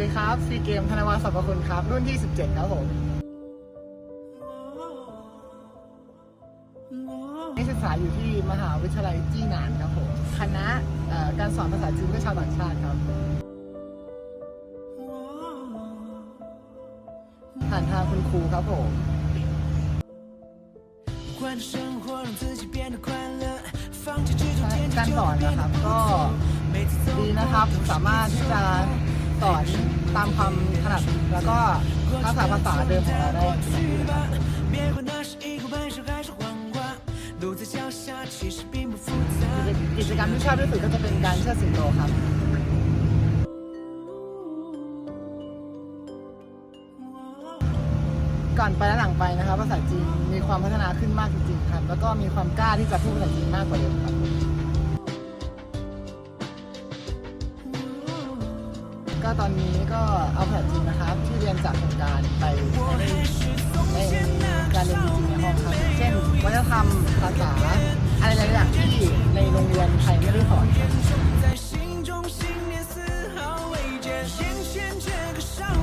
ดีครับซีเกมธนวัฒน์สรรพคุณครับ รุ่นที่ 17 ครับผมนักศึกษาอยู่ที่มหาวิทยาลัยจีหนานครับผมคณะการสอนภาษาจีนเพื่อชาวต่างชาติครับ ผ่านทางคุณครูครับผมการสอนนะครับก็ดีนะครับสามารถที่จะ สอนตามความถนัดแล้วก็ทักษาภาษาเดิมของเราได้กิจกรรมที่ชอบที่สุดก็จะเป็นการเชิดสิงโตครับก่อนไปและหลังไปนะครับภาษาจีนมีความพัฒนาขึ้นมากจริงๆครับ แล้วก็มีความกล้าที่จะพูดภาษาจีนมากกว่าเดิมครับ ก็ตอนนี้ก็เอาแผนจริงนะครับ ที่เรียนจากโครงการไปในการเรียนจริงในห้องครับเช่นวัฒนธรรมภาษาอะไรหลายอย่างที่ในโรงเรียนไทยไม่ได้สอน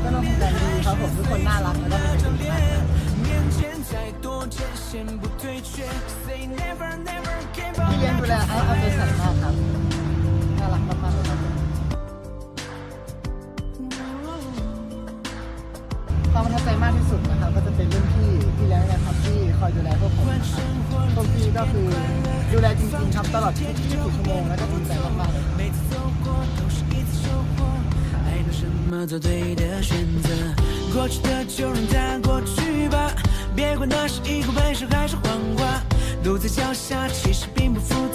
ก็ต้องแต่ดีครับผมทุกคนน่ารักแล้วก็เป็นคนที่ากที่เรียนดูแลเอาเอา ความประทับใจมากที่สุดนะครับ ก็จะเป็นรุ่นพี่พี่เลี้ยงนะครับที่คอยดูแลพวกผมนะครับพวกพี่ก็คือดูแลจริงๆครับตลอด24ชั่วโมงแล้วก็จริงใจมากๆเลยครับ 每次走过都是一次收获，爱能什么做对的选择，过去的就让它过去吧，别管那是一个本事还是谎话，路在脚下其实并不复杂。 杂。